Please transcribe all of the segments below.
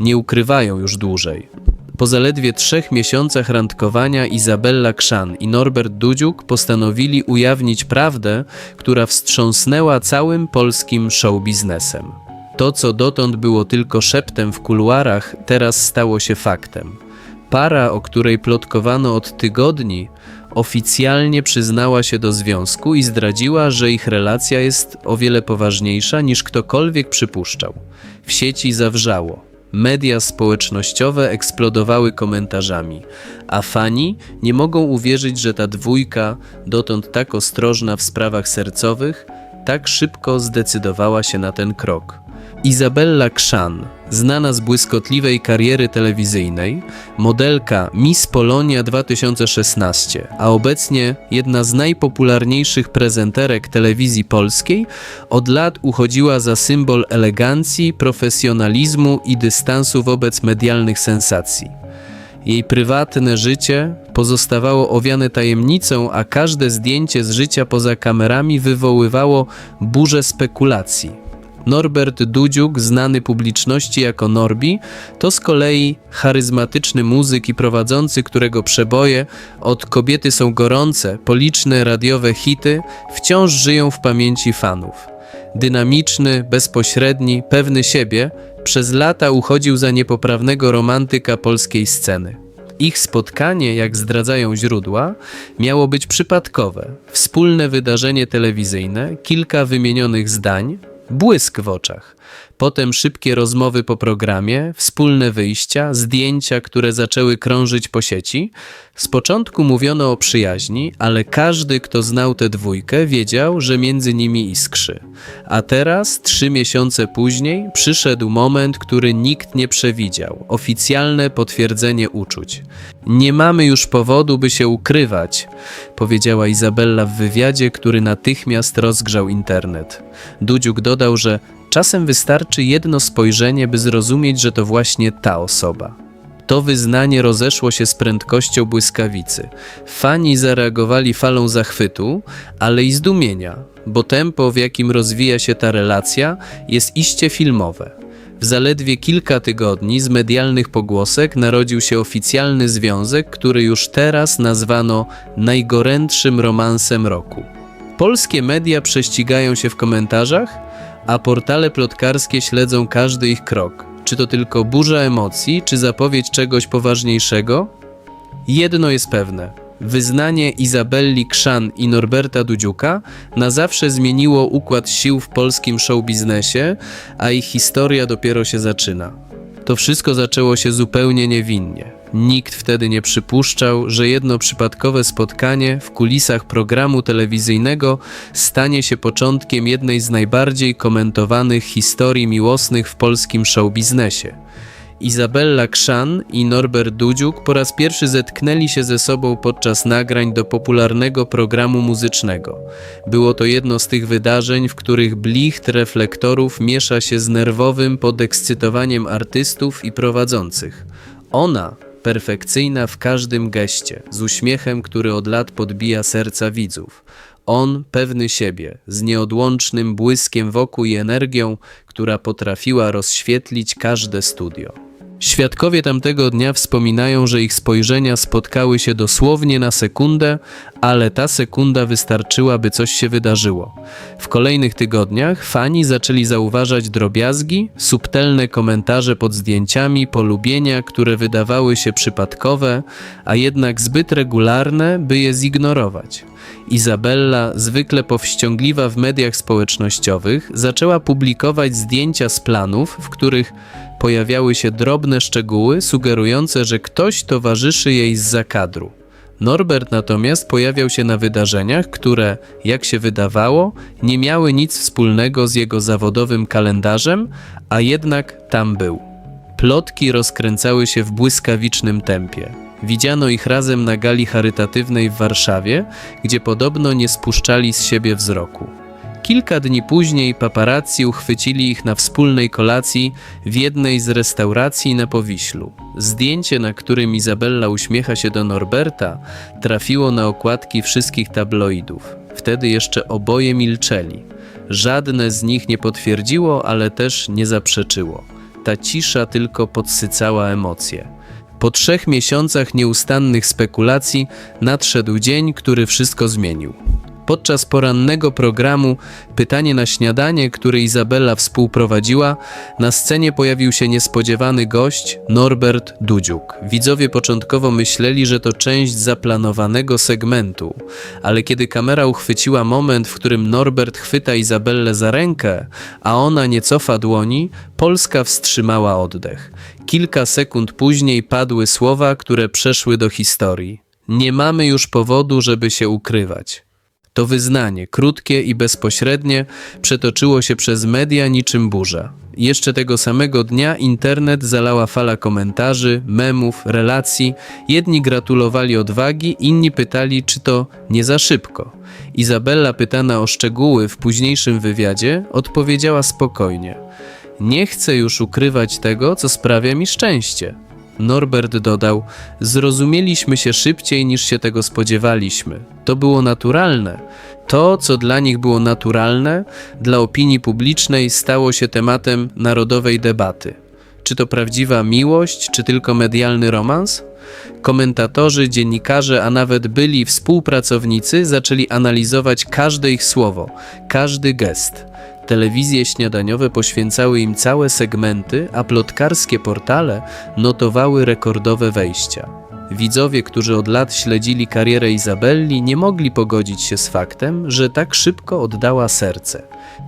nie ukrywają już dłużej. Po zaledwie trzech miesiącach randkowania Izabella Krzan i Norbert Dudziuk postanowili ujawnić prawdę, która wstrząsnęła całym polskim showbiznesem. To, co dotąd było tylko szeptem w kuluarach, teraz stało się faktem. Para, o której plotkowano od tygodni, oficjalnie przyznała się do związku i zdradziła, że ich relacja jest o wiele poważniejsza niż ktokolwiek przypuszczał. W sieci zawrzało. Media społecznościowe eksplodowały komentarzami, a fani nie mogą uwierzyć, że ta dwójka, dotąd tak ostrożna w sprawach sercowych, tak szybko zdecydowała się na ten krok. Izabella Krzan, znana z błyskotliwej kariery telewizyjnej, modelka Miss Polonia 2016, a obecnie jedna z najpopularniejszych prezenterek telewizji polskiej, od lat uchodziła za symbol elegancji, profesjonalizmu i dystansu wobec medialnych sensacji. Jej prywatne życie pozostawało owiane tajemnicą, a każde zdjęcie z życia poza kamerami wywoływało burzę spekulacji. Norbert Dudziuk, znany publiczności jako Norbi, to z kolei charyzmatyczny muzyk i prowadzący, którego przeboje od Kobiety są gorące, policzne radiowe hity wciąż żyją w pamięci fanów. Dynamiczny, bezpośredni, pewny siebie, przez lata uchodził za niepoprawnego romantyka polskiej sceny. Ich spotkanie, jak zdradzają źródła, miało być przypadkowe. Wspólne wydarzenie telewizyjne, kilka wymienionych zdań, błysk w oczach. Potem szybkie rozmowy po programie, wspólne wyjścia, zdjęcia, które zaczęły krążyć po sieci. Z początku mówiono o przyjaźni, ale każdy, kto znał tę dwójkę, wiedział, że między nimi iskrzy. A teraz, trzy miesiące później, przyszedł moment, który nikt nie przewidział oficjalne potwierdzenie uczuć. Nie mamy już powodu, by się ukrywać, powiedziała Izabella w wywiadzie, który natychmiast rozgrzał internet. Dudziuk dodał, że czasem wystarczy jedno spojrzenie, by zrozumieć, że to właśnie ta osoba. To wyznanie rozeszło się z prędkością błyskawicy. Fani zareagowali falą zachwytu, ale i zdumienia, bo tempo, w jakim rozwija się ta relacja, jest iście filmowe. W zaledwie kilka tygodni z medialnych pogłosek narodził się oficjalny związek, który już teraz nazwano najgorętszym romansem roku. Polskie media prześcigają się w komentarzach, a portale plotkarskie śledzą każdy ich krok. Czy to tylko burza emocji, czy zapowiedź czegoś poważniejszego? Jedno jest pewne. Wyznanie Izabelli Krzan i Norberta Dudziuka na zawsze zmieniło układ sił w polskim showbiznesie, a ich historia dopiero się zaczyna. To wszystko zaczęło się zupełnie niewinnie. Nikt wtedy nie przypuszczał, że jedno przypadkowe spotkanie w kulisach programu telewizyjnego stanie się początkiem jednej z najbardziej komentowanych historii miłosnych w polskim showbiznesie. Izabella Krzan i Norbert Dudziuk po raz pierwszy zetknęli się ze sobą podczas nagrań do popularnego programu muzycznego. Było to jedno z tych wydarzeń, w których blicht reflektorów miesza się z nerwowym podekscytowaniem artystów i prowadzących. Ona, perfekcyjna w każdym geście, z uśmiechem, który od lat podbija serca widzów. On pewny siebie, z nieodłącznym błyskiem wokół i energią, która potrafiła rozświetlić każde studio. Świadkowie tamtego dnia wspominają, że ich spojrzenia spotkały się dosłownie na sekundę, ale ta sekunda wystarczyła, by coś się wydarzyło. W kolejnych tygodniach fani zaczęli zauważać drobiazgi, subtelne komentarze pod zdjęciami, polubienia, które wydawały się przypadkowe, a jednak zbyt regularne, by je zignorować. Izabella, zwykle powściągliwa w mediach społecznościowych, zaczęła publikować zdjęcia z planów, w których pojawiały się drobne szczegóły sugerujące, że ktoś towarzyszy jej z zakadru. Norbert natomiast pojawiał się na wydarzeniach, które, jak się wydawało, nie miały nic wspólnego z jego zawodowym kalendarzem, a jednak tam był. Plotki rozkręcały się w błyskawicznym tempie. Widziano ich razem na gali charytatywnej w Warszawie, gdzie podobno nie spuszczali z siebie wzroku. Kilka dni później paparazzi uchwycili ich na wspólnej kolacji w jednej z restauracji na Powiślu. Zdjęcie, na którym Izabella uśmiecha się do Norberta, trafiło na okładki wszystkich tabloidów. Wtedy jeszcze oboje milczeli. Żadne z nich nie potwierdziło, ale też nie zaprzeczyło. ta cisza tylko podsycała emocje. Po trzech miesiącach nieustannych spekulacji nadszedł dzień, który wszystko zmienił. Podczas porannego programu Pytanie na śniadanie, który Izabela współprowadziła, na scenie pojawił się niespodziewany gość Norbert Dudziuk. Widzowie początkowo myśleli, że to część zaplanowanego segmentu, ale kiedy kamera uchwyciła moment, w którym Norbert chwyta Izabellę za rękę, a ona nie cofa dłoni, Polska wstrzymała oddech. Kilka sekund później padły słowa, które przeszły do historii. Nie mamy już powodu, żeby się ukrywać. To wyznanie, krótkie i bezpośrednie, przetoczyło się przez media niczym burza. Jeszcze tego samego dnia internet zalała fala komentarzy, memów, relacji. Jedni gratulowali odwagi, inni pytali, czy to nie za szybko. Izabella, pytana o szczegóły w późniejszym wywiadzie, odpowiedziała spokojnie: Nie chcę już ukrywać tego, co sprawia mi szczęście. Norbert dodał: Zrozumieliśmy się szybciej niż się tego spodziewaliśmy. To było naturalne. To, co dla nich było naturalne, dla opinii publicznej stało się tematem narodowej debaty. Czy to prawdziwa miłość, czy tylko medialny romans? Komentatorzy, dziennikarze, a nawet byli współpracownicy zaczęli analizować każde ich słowo, każdy gest. Telewizje śniadaniowe poświęcały im całe segmenty, a plotkarskie portale notowały rekordowe wejścia. Widzowie, którzy od lat śledzili karierę Izabelli, nie mogli pogodzić się z faktem, że tak szybko oddała serce.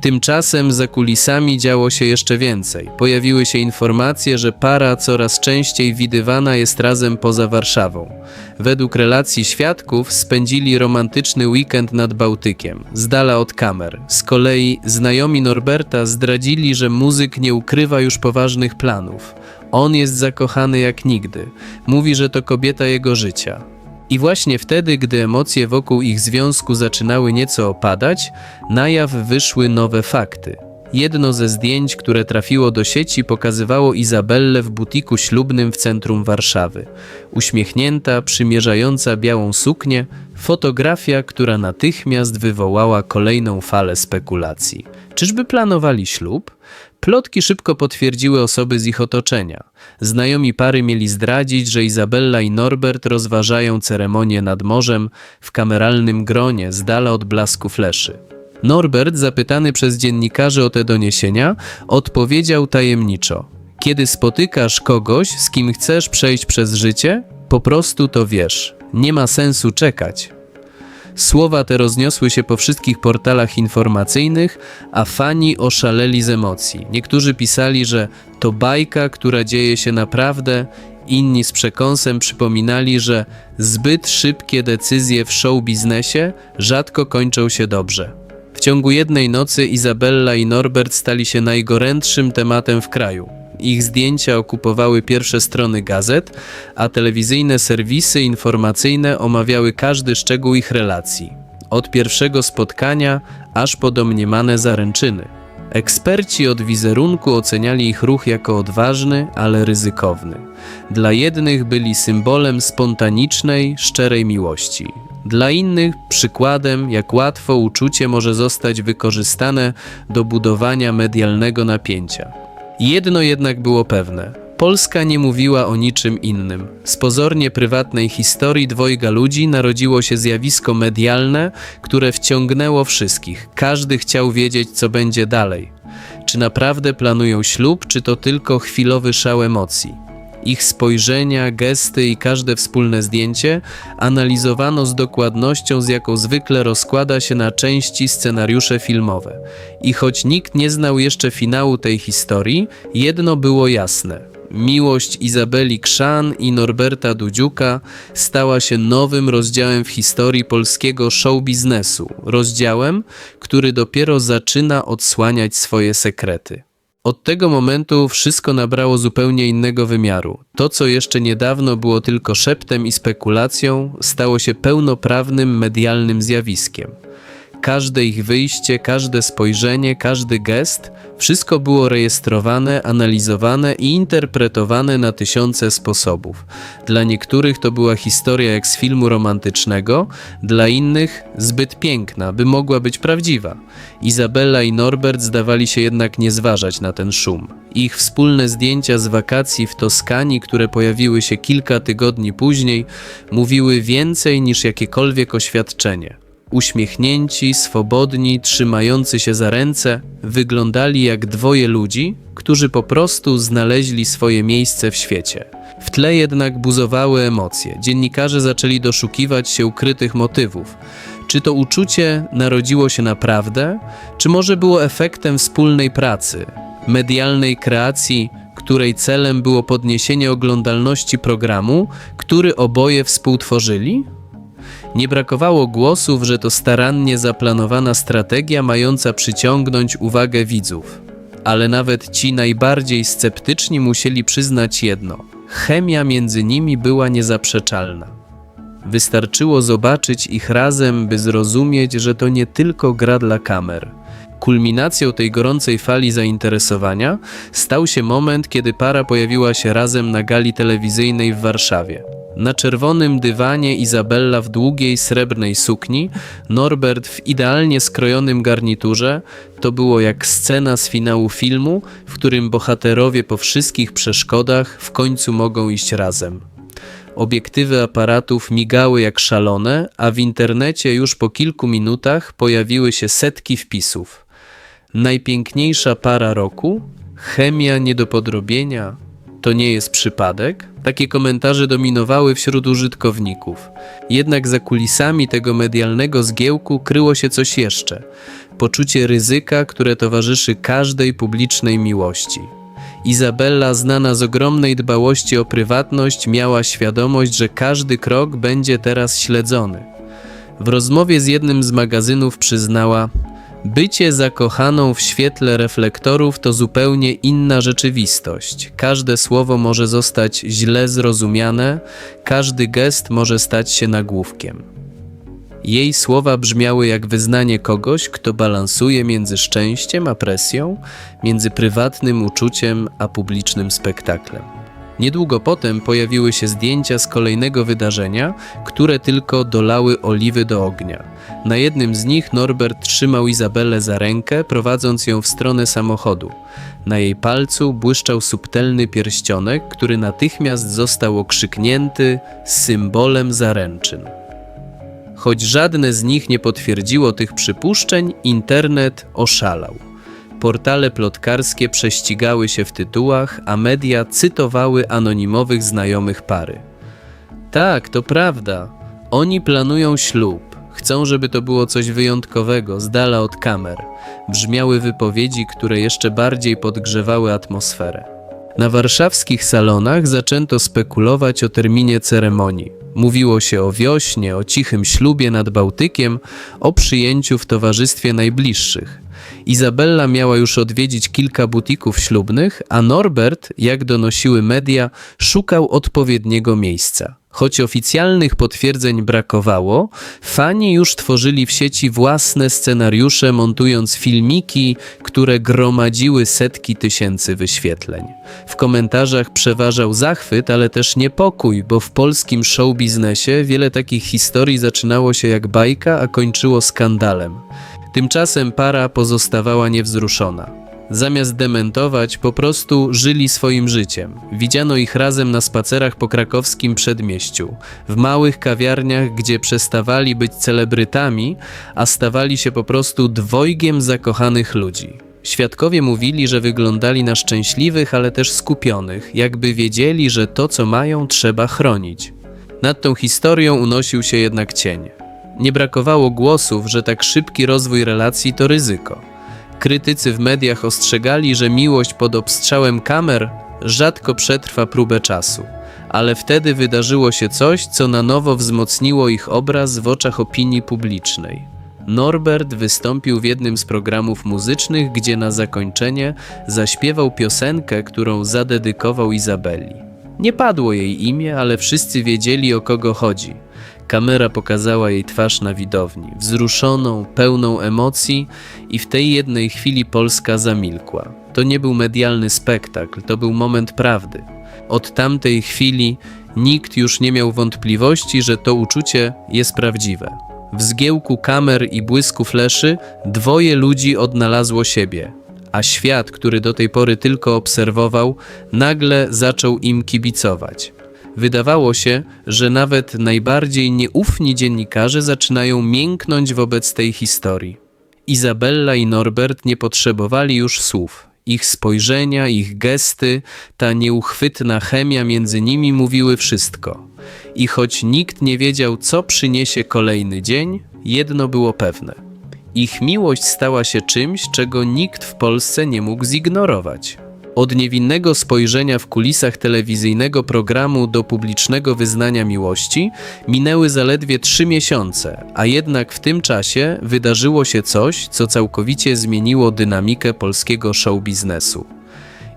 Tymczasem za kulisami działo się jeszcze więcej. Pojawiły się informacje, że para coraz częściej widywana jest razem poza Warszawą. Według relacji świadków spędzili romantyczny weekend nad Bałtykiem, z dala od kamer. Z kolei znajomi Norberta zdradzili, że muzyk nie ukrywa już poważnych planów. On jest zakochany jak nigdy. Mówi, że to kobieta jego życia. I właśnie wtedy, gdy emocje wokół ich związku zaczynały nieco opadać, na jaw wyszły nowe fakty. Jedno ze zdjęć, które trafiło do sieci, pokazywało Izabellę w butiku ślubnym w centrum Warszawy. Uśmiechnięta, przymierzająca białą suknię, fotografia, która natychmiast wywołała kolejną falę spekulacji. Czyżby planowali ślub? Plotki szybko potwierdziły osoby z ich otoczenia. Znajomi pary mieli zdradzić, że Izabella i Norbert rozważają ceremonię nad morzem w kameralnym gronie z dala od blasku fleszy. Norbert, zapytany przez dziennikarzy o te doniesienia, odpowiedział tajemniczo: Kiedy spotykasz kogoś, z kim chcesz przejść przez życie, po prostu to wiesz. Nie ma sensu czekać. Słowa te rozniosły się po wszystkich portalach informacyjnych, a fani oszaleli z emocji. Niektórzy pisali, że to bajka, która dzieje się naprawdę, inni z przekąsem przypominali, że zbyt szybkie decyzje w show biznesie rzadko kończą się dobrze. W ciągu jednej nocy Izabella i Norbert stali się najgorętszym tematem w kraju. Ich zdjęcia okupowały pierwsze strony gazet, a telewizyjne serwisy informacyjne omawiały każdy szczegół ich relacji. Od pierwszego spotkania aż po domniemane zaręczyny. Eksperci od wizerunku oceniali ich ruch jako odważny, ale ryzykowny. Dla jednych byli symbolem spontanicznej, szczerej miłości. Dla innych przykładem, jak łatwo uczucie może zostać wykorzystane do budowania medialnego napięcia. Jedno jednak było pewne. Polska nie mówiła o niczym innym. Z pozornie prywatnej historii dwojga ludzi narodziło się zjawisko medialne, które wciągnęło wszystkich. Każdy chciał wiedzieć, co będzie dalej. Czy naprawdę planują ślub, czy to tylko chwilowy szał emocji? Ich spojrzenia, gesty i każde wspólne zdjęcie analizowano z dokładnością, z jaką zwykle rozkłada się na części scenariusze filmowe. I choć nikt nie znał jeszcze finału tej historii, jedno było jasne. Miłość Izabeli Krzan i Norberta Dudziuka stała się nowym rozdziałem w historii polskiego show biznesu. Rozdziałem, który dopiero zaczyna odsłaniać swoje sekrety. Od tego momentu wszystko nabrało zupełnie innego wymiaru. To, co jeszcze niedawno było tylko szeptem i spekulacją, stało się pełnoprawnym medialnym zjawiskiem. Każde ich wyjście, każde spojrzenie, każdy gest wszystko było rejestrowane, analizowane i interpretowane na tysiące sposobów. Dla niektórych to była historia jak z filmu romantycznego, dla innych zbyt piękna, by mogła być prawdziwa. Izabella i Norbert zdawali się jednak nie zważać na ten szum. Ich wspólne zdjęcia z wakacji w Toskanii, które pojawiły się kilka tygodni później, mówiły więcej niż jakiekolwiek oświadczenie. Uśmiechnięci, swobodni, trzymający się za ręce, wyglądali jak dwoje ludzi, którzy po prostu znaleźli swoje miejsce w świecie. W tle jednak buzowały emocje. Dziennikarze zaczęli doszukiwać się ukrytych motywów. Czy to uczucie narodziło się naprawdę, czy może było efektem wspólnej pracy, medialnej kreacji, której celem było podniesienie oglądalności programu, który oboje współtworzyli? Nie brakowało głosów, że to starannie zaplanowana strategia mająca przyciągnąć uwagę widzów. Ale nawet ci najbardziej sceptyczni musieli przyznać jedno: chemia między nimi była niezaprzeczalna. Wystarczyło zobaczyć ich razem, by zrozumieć, że to nie tylko gra dla kamer. Kulminacją tej gorącej fali zainteresowania stał się moment, kiedy para pojawiła się razem na gali telewizyjnej w Warszawie. Na czerwonym dywanie Izabella w długiej srebrnej sukni, Norbert w idealnie skrojonym garniturze. To było jak scena z finału filmu, w którym bohaterowie po wszystkich przeszkodach w końcu mogą iść razem. Obiektywy aparatów migały jak szalone, a w internecie już po kilku minutach pojawiły się setki wpisów. Najpiękniejsza para roku? Chemia nie do podrobienia? To nie jest przypadek? Takie komentarze dominowały wśród użytkowników. Jednak za kulisami tego medialnego zgiełku kryło się coś jeszcze poczucie ryzyka, które towarzyszy każdej publicznej miłości. Izabella, znana z ogromnej dbałości o prywatność, miała świadomość, że każdy krok będzie teraz śledzony. W rozmowie z jednym z magazynów przyznała: Bycie zakochaną w świetle reflektorów to zupełnie inna rzeczywistość. Każde słowo może zostać źle zrozumiane, każdy gest może stać się nagłówkiem. Jej słowa brzmiały jak wyznanie kogoś, kto balansuje między szczęściem a presją, między prywatnym uczuciem a publicznym spektaklem. Niedługo potem pojawiły się zdjęcia z kolejnego wydarzenia, które tylko dolały oliwy do ognia. Na jednym z nich Norbert trzymał Izabelę za rękę, prowadząc ją w stronę samochodu. Na jej palcu błyszczał subtelny pierścionek, który natychmiast został okrzyknięty symbolem zaręczyn. Choć żadne z nich nie potwierdziło tych przypuszczeń, internet oszalał. Portale plotkarskie prześcigały się w tytułach, a media cytowały anonimowych znajomych pary. Tak, to prawda. Oni planują ślub. Chcą, żeby to było coś wyjątkowego, z dala od kamer. Brzmiały wypowiedzi, które jeszcze bardziej podgrzewały atmosferę. Na warszawskich salonach zaczęto spekulować o terminie ceremonii. Mówiło się o wiośnie, o cichym ślubie nad Bałtykiem, o przyjęciu w towarzystwie najbliższych. Izabella miała już odwiedzić kilka butików ślubnych, a Norbert, jak donosiły media, szukał odpowiedniego miejsca. Choć oficjalnych potwierdzeń brakowało, fani już tworzyli w sieci własne scenariusze, montując filmiki, które gromadziły setki tysięcy wyświetleń. W komentarzach przeważał zachwyt, ale też niepokój, bo w polskim show biznesie wiele takich historii zaczynało się jak bajka, a kończyło skandalem. Tymczasem para pozostawała niewzruszona. Zamiast dementować, po prostu żyli swoim życiem. Widziano ich razem na spacerach po krakowskim przedmieściu, w małych kawiarniach, gdzie przestawali być celebrytami, a stawali się po prostu dwojgiem zakochanych ludzi. Świadkowie mówili, że wyglądali na szczęśliwych, ale też skupionych, jakby wiedzieli, że to, co mają, trzeba chronić. Nad tą historią unosił się jednak cień. Nie brakowało głosów, że tak szybki rozwój relacji to ryzyko. Krytycy w mediach ostrzegali, że miłość pod obstrzałem kamer rzadko przetrwa próbę czasu, ale wtedy wydarzyło się coś, co na nowo wzmocniło ich obraz w oczach opinii publicznej. Norbert wystąpił w jednym z programów muzycznych, gdzie na zakończenie zaśpiewał piosenkę, którą zadedykował Izabeli. Nie padło jej imię, ale wszyscy wiedzieli o kogo chodzi. Kamera pokazała jej twarz na widowni, wzruszoną, pełną emocji, i w tej jednej chwili Polska zamilkła. To nie był medialny spektakl, to był moment prawdy. Od tamtej chwili nikt już nie miał wątpliwości, że to uczucie jest prawdziwe. W zgiełku kamer i błysku fleszy dwoje ludzi odnalazło siebie, a świat, który do tej pory tylko obserwował, nagle zaczął im kibicować. Wydawało się, że nawet najbardziej nieufni dziennikarze zaczynają mięknąć wobec tej historii. Izabella i Norbert nie potrzebowali już słów. Ich spojrzenia, ich gesty, ta nieuchwytna chemia między nimi mówiły wszystko. I choć nikt nie wiedział, co przyniesie kolejny dzień, jedno było pewne. Ich miłość stała się czymś, czego nikt w Polsce nie mógł zignorować. Od niewinnego spojrzenia w kulisach telewizyjnego programu do publicznego wyznania miłości minęły zaledwie trzy miesiące, a jednak w tym czasie wydarzyło się coś, co całkowicie zmieniło dynamikę polskiego show biznesu.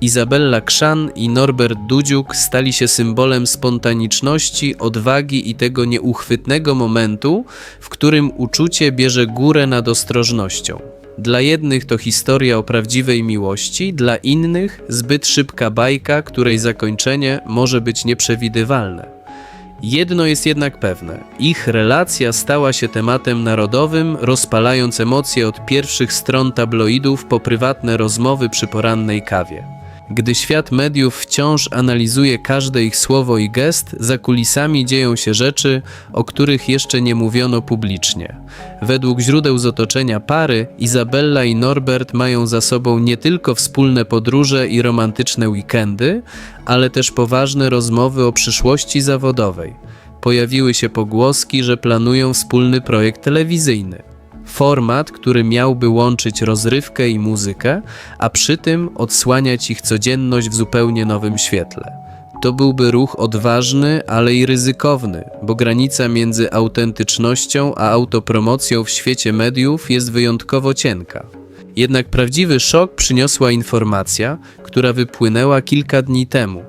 Izabella Krzan i Norbert Dudziuk stali się symbolem spontaniczności, odwagi i tego nieuchwytnego momentu, w którym uczucie bierze górę nad ostrożnością. Dla jednych to historia o prawdziwej miłości, dla innych zbyt szybka bajka, której zakończenie może być nieprzewidywalne. Jedno jest jednak pewne: ich relacja stała się tematem narodowym, rozpalając emocje od pierwszych stron tabloidów po prywatne rozmowy przy porannej kawie. Gdy świat mediów wciąż analizuje każde ich słowo i gest, za kulisami dzieją się rzeczy, o których jeszcze nie mówiono publicznie. Według źródeł z otoczenia pary, Izabella i Norbert mają za sobą nie tylko wspólne podróże i romantyczne weekendy, ale też poważne rozmowy o przyszłości zawodowej. Pojawiły się pogłoski, że planują wspólny projekt telewizyjny. Format, który miałby łączyć rozrywkę i muzykę, a przy tym odsłaniać ich codzienność w zupełnie nowym świetle. To byłby ruch odważny, ale i ryzykowny, bo granica między autentycznością a autopromocją w świecie mediów jest wyjątkowo cienka. Jednak prawdziwy szok przyniosła informacja, która wypłynęła kilka dni temu.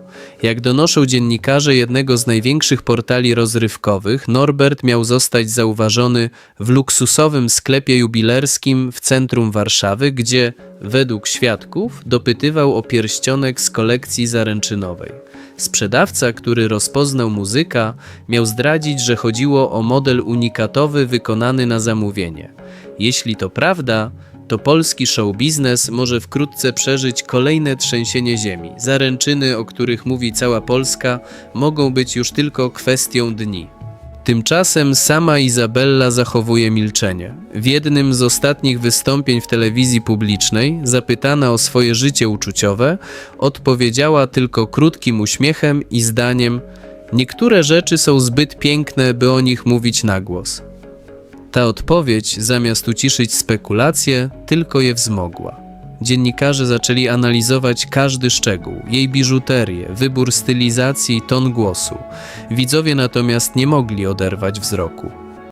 Jak donoszą dziennikarze jednego z największych portali rozrywkowych, Norbert miał zostać zauważony w luksusowym sklepie jubilerskim w centrum Warszawy, gdzie, według świadków, dopytywał o pierścionek z kolekcji zaręczynowej. Sprzedawca, który rozpoznał muzyka, miał zdradzić, że chodziło o model unikatowy wykonany na zamówienie. Jeśli to prawda, to polski show biznes może wkrótce przeżyć kolejne trzęsienie ziemi. Zaręczyny, o których mówi cała Polska, mogą być już tylko kwestią dni. Tymczasem sama Izabella zachowuje milczenie. W jednym z ostatnich wystąpień w telewizji publicznej, zapytana o swoje życie uczuciowe, odpowiedziała tylko krótkim uśmiechem i zdaniem: Niektóre rzeczy są zbyt piękne, by o nich mówić na głos. Ta odpowiedź, zamiast uciszyć spekulacje, tylko je wzmogła. Dziennikarze zaczęli analizować każdy szczegół, jej biżuterię, wybór stylizacji i ton głosu. Widzowie natomiast nie mogli oderwać wzroku.